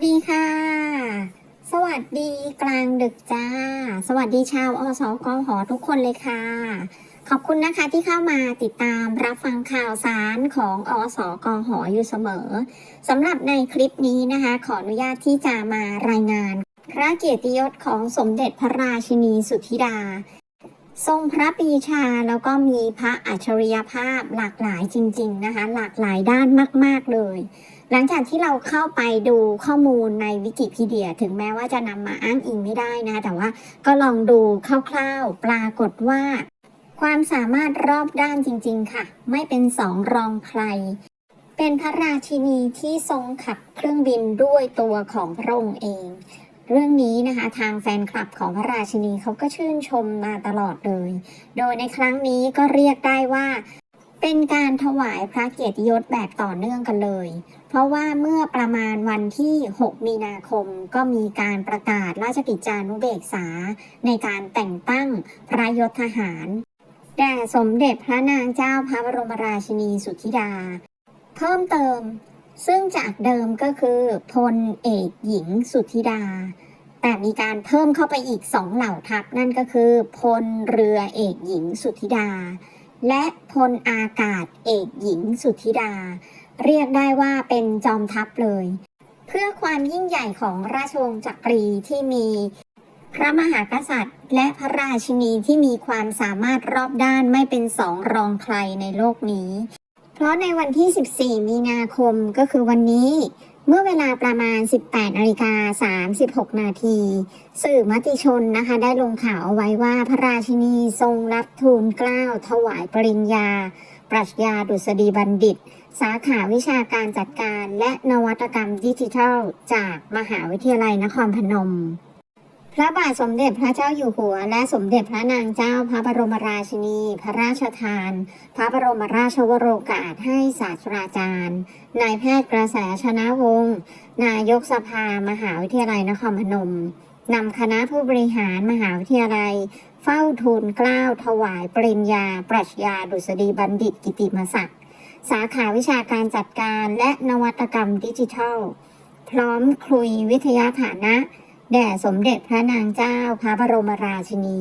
สวัสดีค่ะ สวัสดีกลางดึกจ้า สวัสดีชาวอสกหอทุกคนเลยค่ะ ขอบคุณนะคะที่เข้ามาติดตามรับฟังข่าวสารของอสกหออยู่เสมอสำหรับในคลิปนี้นะคะ ขออนุญาตที่จะมารายงาน พระเกียรติยศของสมเด็จพระราชินีสุทธิดา ทรงพระปีชาแล้วก็มีพระอัจฉริยภาพหลากหลายจริง ๆนะคะ หลากหลายด้านมาก ๆเลย หลังจากที่เราเข้าไปดูข้อมูลในวิกิพีเดีย ถึงแม้ว่าจะนำมาอ้างอิงไม่ได้นะ แต่ว่าก็ลองดูคร่าวๆ ปรากฏว่า ความสามารถรอบด้านจริง ๆ ค่ะ ไม่เป็นสองรองใคร เป็นพระราชินีที่ทรงขับเครื่องบินด้วยตัวของพระองค์เอง เรื่องนี้นะคะทางแฟนคลับของพระราชินีเขาก็ชื่นชมมาตลอดเลย โดยในครั้งนี้ก็เรียกได้ว่า เป็นการถวายพระเกียรติยศแบบต่อเนื่องกันเลย เพราะว่าเมื่อประมาณวันที่ 6 มีนาคมก็มีการประกาศราชกิจจานุเบกษา ในการแต่งตั้งพระยศทหารแด่สมเด็จพระนางเจ้าพระบรมราชินีสุธิดา เพิ่มเติม ซึ่งจากเดิมก็คือพลเอกหญิงสุธิดา แต่มีการเพิ่มเข้าไปอีกสองเหล่าทัพนั่นก็คือพลเรือเอกหญิงสุธิดา และพลอากาศเอกหญิงสุธิดา เรียกได้ว่าเป็นจอมทัพเลย เพื่อความยิ่งใหญ่ของราชวงศ์จักรีที่มีพระมหากษัตริย์ และพระราชินีที่มีความสามารถรอบด้านไม่เป็นสองรองใครในโลกนี้ เพราะในวันที่ 14 มีนาคมก็คือวันนี้ เมื่อเวลาประมาณ 18นาฬิกา36 นาที สื่อมติชนนะคะ ได้ลงข่าวเอาไว้ว่าพระราชินีทรงรับทูลเกล้าถวายปริญญา ปรัชญาดุษฎีบัณฑิต สาขาวิชาการจัดการและนวัตกรรมดิจิทัล จากมหาวิทยาลัยนครพนม ระบาทสมเด็จพระเจ้าอยู่หัว และสมเด็จพระนางเจ้าพระบรมราชินี พระราชทาน พระบรมราชวโรกาสให้ศาสตราจารย์ นายแพทย์กระแสชนะวงศ์นายกสภามหาวิทยาลัยนครพนมนำคณะผู้บริหารมหาวิทยาลัย เฝ้าทูลเกล้าถวายปริญญา ปรัชญาดุษฎีบัณฑิตกิติมศักดิ์สาขาวิชาการจัดการและนวัตกรรมดิจิทัล พร้อมคลุยวิทยาฐานะ แด่สมเด็จพระนางเจ้าพระบรมราชินี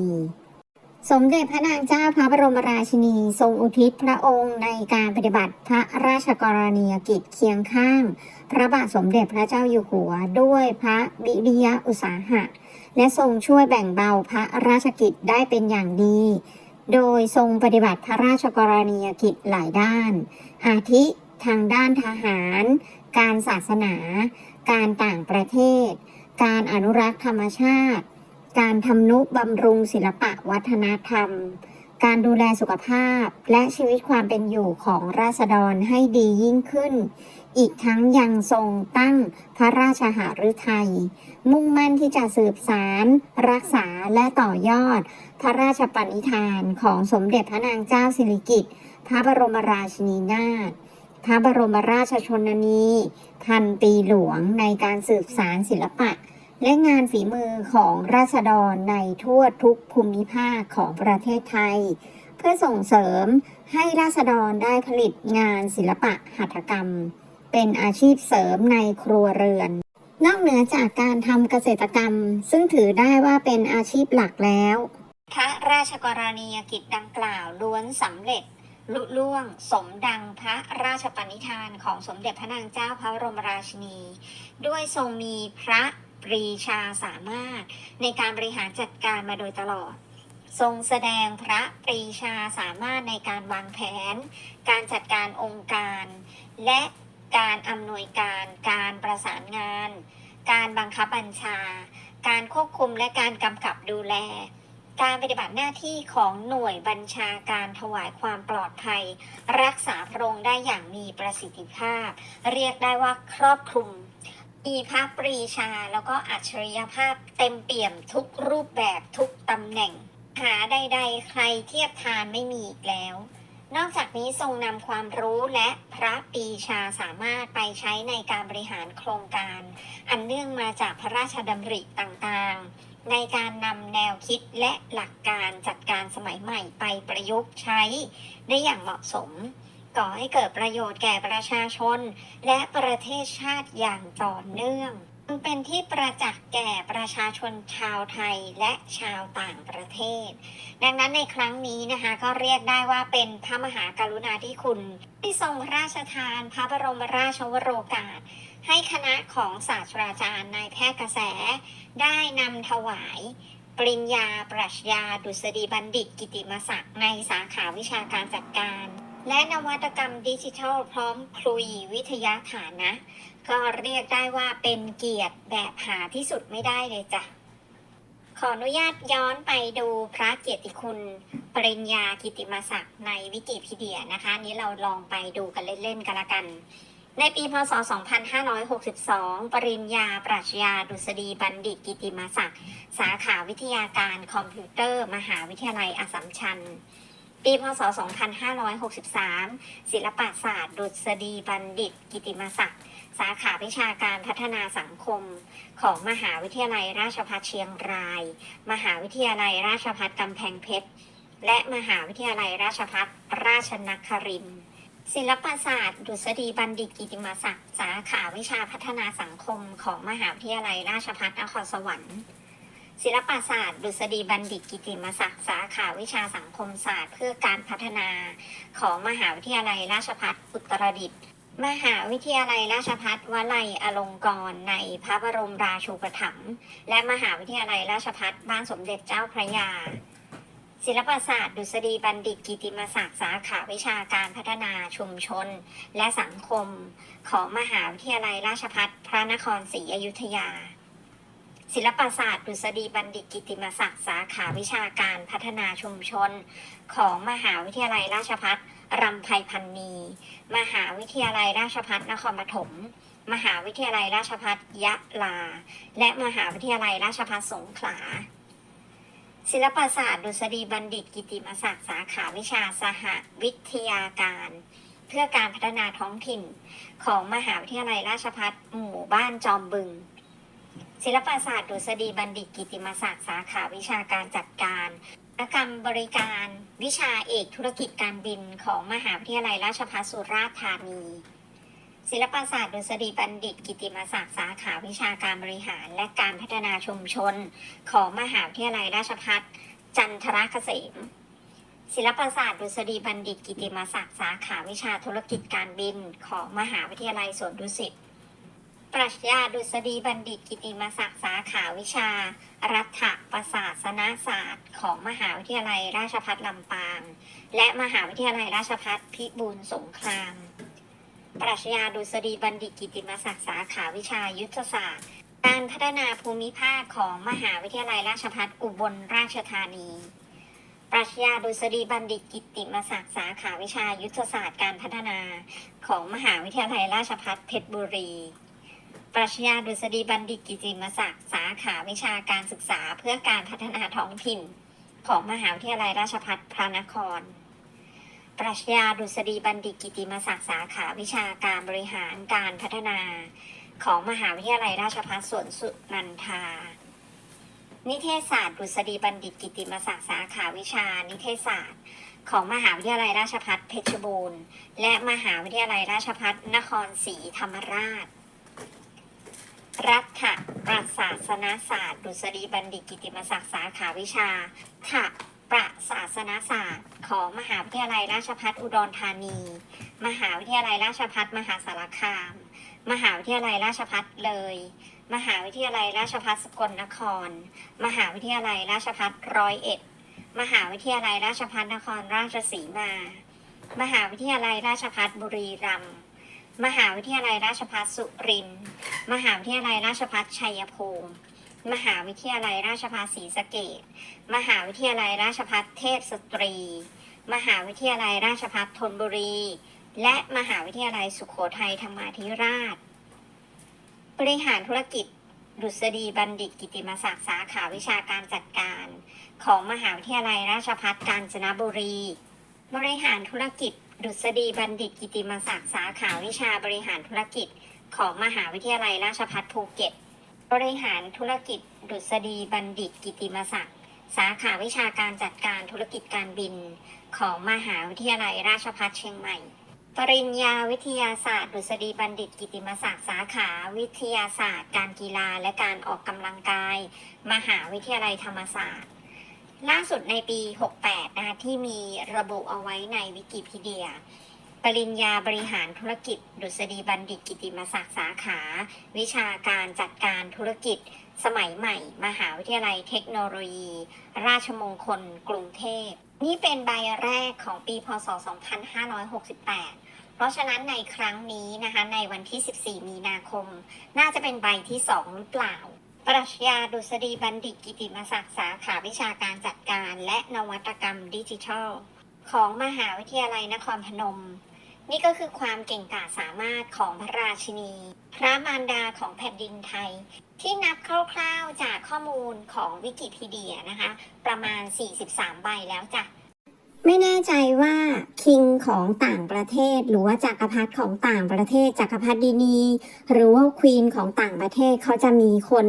สมเด็จพระนางเจ้าพระบรมราชินี ทรงอุทิศพระองค์ในการปฏิบัติพระราชกรณียกิจเคียงข้าง พระบาทสมเด็จพระเจ้าอยู่หัวด้วยพระวิริยะอุตสาหะ และทรงช่วยแบ่งเบาพระราชกิจได้เป็นอย่างดี โดยทรงปฏิบัติพระราชกรณียกิจหลายด้าน อาทิทางด้านทหาร การศาสนา การต่างประเทศ การอนุรักษ์ธรรมชาติ การทำนุบำรุงศิลปะวัฒนธรรม การดูแลสุขภาพ และชีวิตความเป็นอยู่ของราษฎรให้ดียิ่งขึ้น อีกทั้งยังทรงตั้งพระราชหฤทัย มุ่งมั่นที่จะสืบสาร รักษาและต่อยอด พระราชปณิธานของสมเด็จพระนางเจ้าสิริกิติ์พระบรมราชินีนาถ พระบรมราชชนนีพันปีหลวงในการสืบสารศิลปะ และงานฝีมือของราษฎรในทั่วทุกภูมิภาคของประเทศไทย เพื่อส่งเสริมให้ราษฎรได้ผลิตงานศิลปะหัตถกรรม เป็นอาชีพเสริมในครัวเรือน นอกเหนือจากการทำเกษตรกรรม ซึ่งถือได้ว่าเป็นอาชีพหลักแล้ว พระราชกรณียกิจดังกล่าวล้วนสำเร็จ ลุล่วงสมดังพระราชปณิธานของสมเด็จพระนางเจ้าพระบรมราชินี ด้วยทรงมีพระปรีชาสามารถในการบริหารจัดการมาโดยตลอด ทรงแสดงพระปรีชาสามารถในการวางแผน การจัดการองค์การ และการอำนวยการการประสานงาน การบังคับบัญชา การควบคุมและการกำกับดูแล การปฏิบัติหน้าที่ของหน่วยบัญชาการถวายความปลอดภัย รักษาพระองค์ได้อย่างมีประสิทธิภาพ เรียกได้ว่าครอบคลุมมีพระปรีชาแล้วก็อัจฉริยภาพเต็มเปี่ยมทุกรูปแบบทุกตำแหน่ง หาใด ๆ ใครเทียบทานไม่มีอีกแล้ว นอกจากนี้ทรงนำความรู้และพระปีชาสามารถไปใช้ในการบริหารโครงการ อันเนื่องมาจากพระราชดำริต่างๆ ในการนำแนวคิดและหลักการจัดการสมัยใหม่ไปประยุกต์ใช้ได้อย่างเหมาะสม ก่อให้เกิดประโยชน์แก่ประชาชน และประเทศชาติอย่างต่อเนื่องจึงเป็นที่ประจักษ์แก่ประชาชนชาวไทยและชาวต่างประเทศ ดังนั้นในครั้งนี้นะคะก็เรียกได้ว่าเป็นพระมหากรุณาธิคุณ ที่ทรงพระราชทานพระบรมราชวโรกาส ให้คณะของศาสตราจารย์นายแพทย์กระแส ได้นำถวายปริญญาปรัชญา ดุษฎีบัณฑิต กิติมศักดิ์ในสาขาวิชาการจัดการ และนวัตกรรมดิจิทัลพร้อมคลุยวิทยาฐานะ ก็เรียกได้ว่าเป็นเกียรติแบบหาที่สุดไม่ได้เลยจ้ะขออนุญาตย้อนไปดูพระเกียรติคุณปริญญากิติมศักดิ์ในวิกิพีเดียนะคะ นี้เราลองไปดูกันเล่นๆกันละกัน ในปีพศ 2562 ปริญญา ปรัชญา ดุษฎีบัณฑิตกิติมศักดิ์ สาขาวิทยาการคอมพิวเตอร์ มหาวิทยาลัยอัสสัมชัญ ปีพศ 2563 ศิลปศาสตร์ ดุษฎีบัณฑิต กิติมศักดิ์ สาขาวิชาการพัฒนาสังคม ของมหาวิทยาลัยราชภัฏเชียงราย มหาวิทยาลัยราชภัฏกำแพงเพชร และมหาวิทยาลัยราชภัฏราชนครินทร์ ศิลปศาสตร์ ดุษฎีบัณฑิตกิติมศักดิ์สาขาวิชาพัฒนาสังคมของมหาวิทยาลัยราชภัฏนครสวรรค์ ศิลปศาสตร์ ดุษฎีบัณฑิตกิติมศักดิ์สาขาวิชาสังคมศาสตร์ เพื่อการพัฒนาของมหาวิทยาลัยราชภัฏอุตรดิตถ์มหาวิทยาลัยราชภัฏวลัยอลงกรณ์ในพระบรมราชูปถัมภ์และมหาวิทยาลัยราชภัฏบ้านสมเด็จเจ้าพระยา ศิลปศาสตร์ ดุษฎีบัณฑิตกิติมศักดิ์สาขาวิชาการพัฒนาชุมชน และสังคมของมหาวิทยาลัยราชภัฏพระนครศรีอยุธยา ศิลปศาสตร์ ดุษฎีบัณฑิตกิติมศักดิ์สาขาวิชาการพัฒนาชุมชน ของมหาวิทยาลัยราชภัฏรำไพพันนีมหาวิทยาลัยราชภัฏนครปฐมมหาวิทยาลัยราชภัฏยะลา และมหาวิทยาลัยราชภัฏสงขลา ศิลปศาสตร์ดุษฎีบัณฑิตกิติมศักดิ์สาขาวิชาสหวิทยาการ เพื่อการพัฒนาท้องถิ่นของมหาวิทยาลัยราชภัฏหมู่บ้านจอมบึง ศิลปศาสตร์ดุษฎีบัณฑิตกิติมศักดิ์สาขาวิชาการจัดการอุตสาหกรรมบริการวิชาเอกธุรกิจการบินของมหาวิทยาลัยราชภัฏสุราษฎร์ธานี ศิลปศาสตร์ดุษฎีบัณฑิต กิติมศักดิ์สาขาวิชาการบริหาร และการพัฒนาชุมชน ของมหาวิทยาลัยราชภัฏจันทรเกษมศิลปศาสตร์ดุษฎีบัณฑิต กิติมศักดิ์สาขาวิชาธุรกิจการบินของมหาวิทยาลัยสวนดุสิตปรัชญาดุษฎีบัณฑิต กิติมศักดิ์สาขาวิชา รัฐประศาสนศาสตร์ ของมหาวิทยาลัยราชภัฏลำปาง และมหาวิทยาลัยราชภัฏพิบูลสงคราม ปรัชญาดุษฎีบัณฑิตกิติมศักดิ์สาขาวิชายุทธศาสตร์ การพัฒนาภูมิภาคของมหาวิทยาลัยราชภัฏอุบลราชธานี ปรัชญาดุษฎีบัณฑิตกิติมศักดิ์สาขาวิชายุทธศาสตร์การพัฒนาของมหาวิทยาลัยราชภัฏเพชรบุรี ปรัชญาดุษฎีบัณฑิตกิติมศักดิ์สาขาวิชาการศึกษาเพื่อการพัฒนาท้องถิ่น ของมหาวิทยาลัยราชภัฏพระนคร ปรัชญาดุษฎีบัณฑิตกิติมศักดิ์สาขาวิชาการบริหารการพัฒนาของมหาวิทยาลัยราชภัฏสวนสุนันทา นิเทศศาสตร์ดุษฎีบัณฑิตกิติมศักดิ์สาขาวิชานิเทศศาสตร์ ของมหาวิทยาลัยราชภัฏเพชรบูรณ์ และมหาวิทยาลัยราชภัฏนครศรีธรรมราช รัฐประศาสนศาสตร์ดุษฎีบัณฑิตกิติมศักดิ์สาขาวิชาถะ ประศาสนศาสตร์ ของมหาวิทยาลัยราชภัฏอุดรธานี มหาวิทยาลัยราชภัฏมหาสารคาม มหาวิทยาลัยราชภัฏเลย มหาวิทยาลัยราชภัฏสกลนคร มหาวิทยาลัยราชภัฏร้อยเอ็ด มหาวิทยาลัยราชภัฏนครราชสีมา มหาวิทยาลัยราชภัฏบุรีรัมย์ มหาวิทยาลัยราชภัฏสุรินทร์ มหาวิทยาลัยราชภัฏชัยภูมิ มหาวิทยาลัยราชภัฏศรีสะเกษมหาวิทยาลัยราชภัฏเทพสตรี มหาวิทยาลัยราชภัฏธนบุรี และมหาวิทยาลัยสุโขทัยธรรมาธิราช บริหารธุรกิจดุษฎีบัณฑิตกิติมศักดิ์สาขาวิชาการจัดการ ของมหาวิทยาลัยราชภัฏกาญจนบุรี บริหารธุรกิจ ดุษฎีบัณฑิตกิติมศักดิ์สาขาวิชาบริหารธุรกิจ ของมหาวิทยาลัยราชภัฏภูเก็ต บริหารธุรกิจ ดุษฎีบัณฑิตกิติมศักดิ์ สาขาวิชาการจัดการธุรกิจการบิน ของมหาวิทยาลัยราชภัฏเชียงใหม่ ปริญญาวิทยาศาสตร์ดุษฎีบัณฑิตกิติมศักดิ์สาขาวิทยาศาสตร์ การกีฬาและการออกกำลังกาย มหาวิทยาลัยธรรมศาสตร์ ล่าสุดในปี 68 นะคะที่มีระบุเอาไว้ในวิกิพีเดีย ปริญญาบริหารธุรกิจ ดุษฎีบัณฑิตกิติมศักดิ์สาขา วิชาการจัดการธุรกิจ สมัยใหม่ มหาวิทยาลัยเทคโนโลยี ราชมงคล กรุงเทพ นี่เป็นใบแรกของปีพศ 2568 เพราะฉะนั้นในครั้งนี้นะคะในวันที่ 14 มีนาคม น่าจะเป็นใบที่ 2 หรือเปล่าปรัชญาดุษฎีบัณฑิตกิติมศักดิ์สาขาวิชาการจัดการ และนวัตกรรมดิจิทัล ของมหาวิทยาลัยนครพนม นี่ก็คือความเก่งกาจสามารถของพระราชินี พระมารดาของแผ่นดินไทย ที่นับคร่าวๆจากข้อมูลของวิกิพีเดียนะคะ ประมาณ 43 ใบแล้วจ้ะ ไม่แน่ใจว่าคิงของต่างประเทศ หรือว่าจักรพรรดิของต่างประเทศจักรพรรดินี หรือว่าควีนของต่างประเทศเขาจะมีคน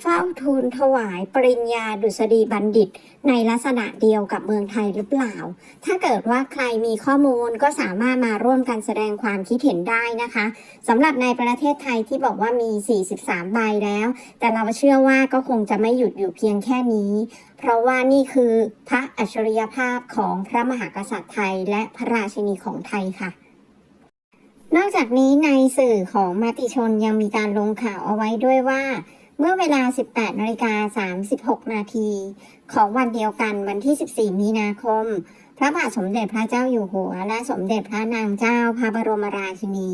เฝ้าทูลถวายปริญญาดุษฎีบัณฑิต ในลักษณะเดียวกับเมืองไทยหรือเปล่า ถ้าเกิดว่าใครมีข้อมูลก็สามารถมาร่วมกันแสดงความคิดเห็นได้นะคะสำหรับในประเทศไทยที่บอกว่ามี 43 ใบแล้ว แต่เราเชื่อว่าก็คงจะไม่หยุดอยู่เพียงแค่นี้ เพราะว่านี่คือพระอัจฉริยภาพของพระมหากษัตริย์ไทย และพระราชินีของไทยค่ะ นอกจากนี้ในสื่อของมติชนยังมีการลงข่าวเอาไว้ด้วยว่า เมื่อเวลา 18นาฬิกา36 นาทีของวันเดียวกันวันที่ 14 มีนาคม พระบาทสมเด็จพระเจ้าอยู่หัว และสมเด็จพระนางเจ้าพระบรมราชินี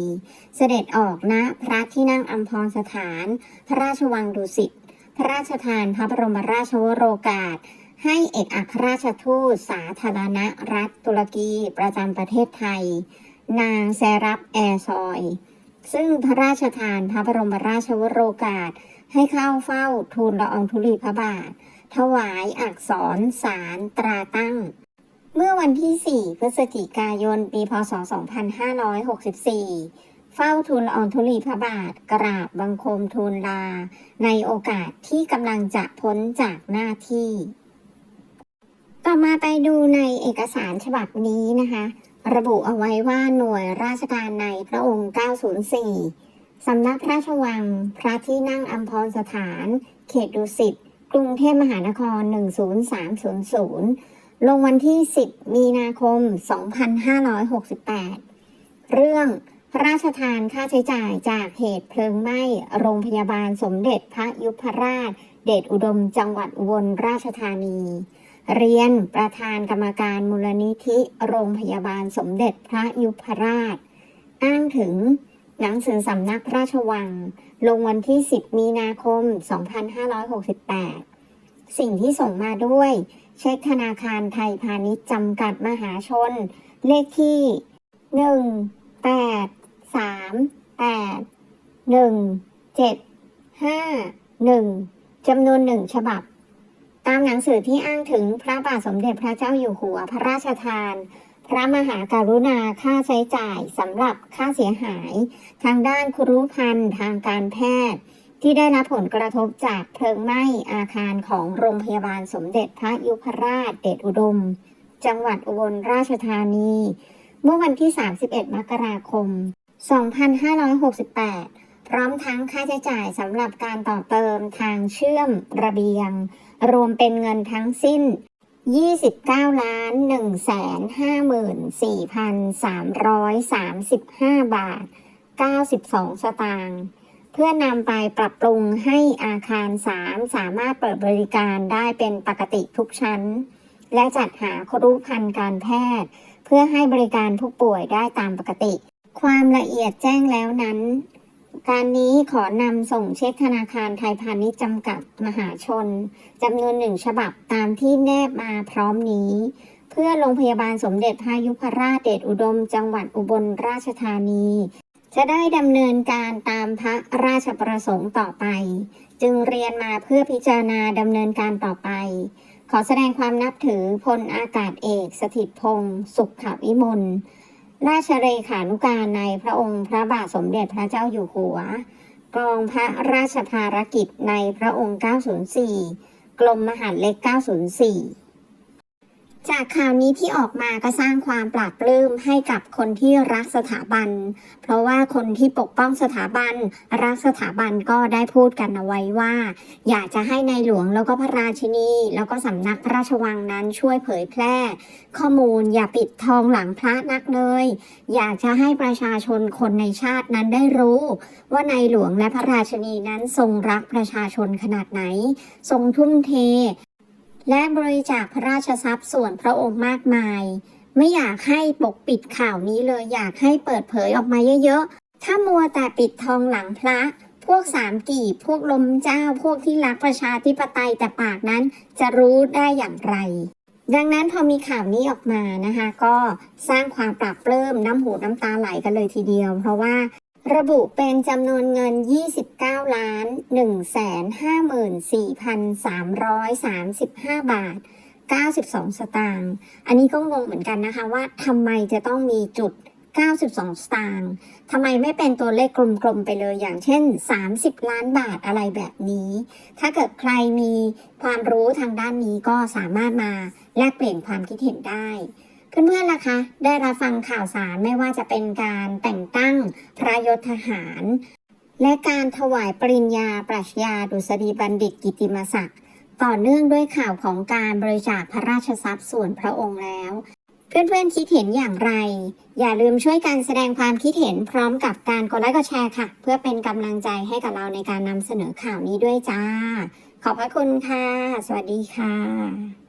เสด็จออกณพระที่นั่งอัมพรสถาน พระราชวังดุสิต พระราชทานพระบรมราชวโรกาส ให้เอกอัครราชทูตสาธารณรัฐตุรกีประจำประเทศไทย นางแซรับแอร์ซอย ซึ่งพระราชทานพระบรมราชวโรกาส ให้เข้าเฝ้าทูลละอองธุลีพระบาท ถวายอักษรสารตราตั้ง เมื่อวันที่ 4 พฤศจิกายน ปี พศ 2564 เฝ้าทูลอองธุลีพระบาทกราบบังคมทูลลา ในโอกาสที่กำลังจะพ้นจากหน้าที่ ต่อมาไปดูในเอกสารฉบับนี้นะคะ ระบุเอาไว้ว่าหน่วยราชการในพระองค์ 904 สำนักพระราชวัง พระที่นั่งอัมพรสถาน เขตดุสิตกรุงเทพมหานคร 10300 ลงวันที่ 10 มีนาคม 2568 เรื่อง พระราชทานค่าใช้จ่ายจากเหตุเพลิงไหม้โรงพยาบาลสมเด็จพระยุพราช เดชอุดมจังหวัดอุบลราชธานี เรียนประธานกรรมการมูลนิธิโรงพยาบาลสมเด็จพระยุพราช อ้างถึงหนังสือสำนักพระราชวัง ลงวันที่ 10 มีนาคม 2568 สิ่งที่ส่งมาด้วย เช็คธนาคารไทยพาณิชย์จำกัดมหาชน เลขที่ 1 8 3 8 1 7 5 1จำนวนหนึ่งฉบับ ตามหนังสือที่อ้างถึงพระบาทสมเด็จพระเจ้าอยู่หัวพระราชทาน พระมหากรุณาค่าใช้จ่ายสำหรับค่าเสียหาย ทางด้านครุพันธ์ทางการแพทย์ ที่ได้รับผลกระทบจากเพลิงไหม้อาคารของโรงพยาบาลสมเด็จพระยุพราชเดชอุดม จังหวัดอุบลราชธานี เมื่อวันที่ 31 มกราคม 2568 พร้อมทั้งค่าใช้จ่ายสำหรับการต่อเติมทางเชื่อมระเบียง รวมเป็นเงินทั้งสิ้น 29ล้าน1แสน54,335 บาท 92 สตางค์เพื่อนำไปปรับปรุงให้อาคาร 3 สามารถเปิดบริการได้เป็นปกติทุกชั้น และจัดหาครุพันธ์การแพทย์ เพื่อให้บริการผู้ป่วยได้ตามปกติ ความละเอียดแจ้งแล้วนั้น การนี้ขอนำส่งเช็คธนาคารไทยพาณิชย์จำกัดมหาชนจำนวนหนึ่งฉบับตามที่แนบมาพร้อมนี้ เพื่อโรงพยาบาลสมเด็จพระยุพราชเดชอุดม จังหวัดอุบลราชธานี จะได้ดำเนินการตามพระราชประสงค์ต่อไป จึงเรียนมาเพื่อพิจารณาดำเนินการต่อไป ขอแสดงความนับถือพลอากาศเอก สถิตพงศ์สุขวิมล ราชเลขานุการในพระองค์พระบาทสมเด็จพระเจ้าอยู่หัว กองพระราชภารกิจในพระองค์ 904 กรมมหาดเล็ก 904 จากข่าวนี้ที่ออกมาก็สร้างความปลาบปลื้มให้กับคนที่รักสถาบัน เพราะว่าคนที่ปกป้องสถาบัน รักสถาบันก็ได้พูดกันเอาไว้ว่า อยากจะให้ในหลวงแล้วก็พระราชินี แล้วก็สำนักพระราชวังนั้นช่วยเผยแพร่ ข้อมูลอย่าปิดทองหลังพระนักเลย อยากจะให้ประชาชนคนในชาตินั้นได้รู้ ว่าในหลวงและพระราชินีนั้นทรงรักประชาชนขนาดไหน ทรงทุ่มเท และบริจาคพระราชทรัพย์ส่วนพระองค์มากมาย ไม่อยากให้ปกปิดข่าวนี้เลยอยากให้เปิดเผยออกมาเยอะๆ ถ้ามัวแต่ปิดทองหลังพระ พวกสามกีบพวกลมเจ้า พวกที่รักประชาธิปไตยแต่ปากนั้นจะรู้ได้อย่างไร ดังนั้นพอมีข่าวนี้ออกมานะคะ ก็สร้างความปรับปลื้มน้ำหูน้ำตาไหลกันเลยทีเดียว เพราะว่า ระบุเป็นจำนวนเงิน 29ล้าน154,335 บาท 92 สตางค์ อันนี้ก็งงเหมือนกันนะคะว่าทำไมจะต้องมีจุด 92 สตางค์ทำไมไม่เป็นตัวเลขกลมๆไปเลยอย่างเช่น 30 ล้านบาทอะไรแบบนี้ ถ้าเกิดใครมีความรู้ทางด้านนี้ก็สามารถมาแลกเปลี่ยนความคิดเห็นได้ เพื่อนๆล่ะคะ ได้รับฟังข่าวสารไม่ว่าจะเป็นการแต่งตั้งพระยศทหาร และการถวายปริญญาปรัชญาดุษฎีบัณฑิตกิติมศักดิ์ต่อเนื่องด้วยข่าวของการบริจาคพระราชทรัพย์ส่วนพระองค์แล้ว เพื่อนๆคิดเห็นอย่างไร อย่าลืมช่วยกันแสดงความคิดเห็นพร้อมกับการกดไลค์กดแชร์ค่ะ เพื่อเป็นกำลังใจให้กับเราในการนำเสนอข่าวนี้ด้วยจ้า ขอบพระคุณค่ะ สวัสดีค่ะ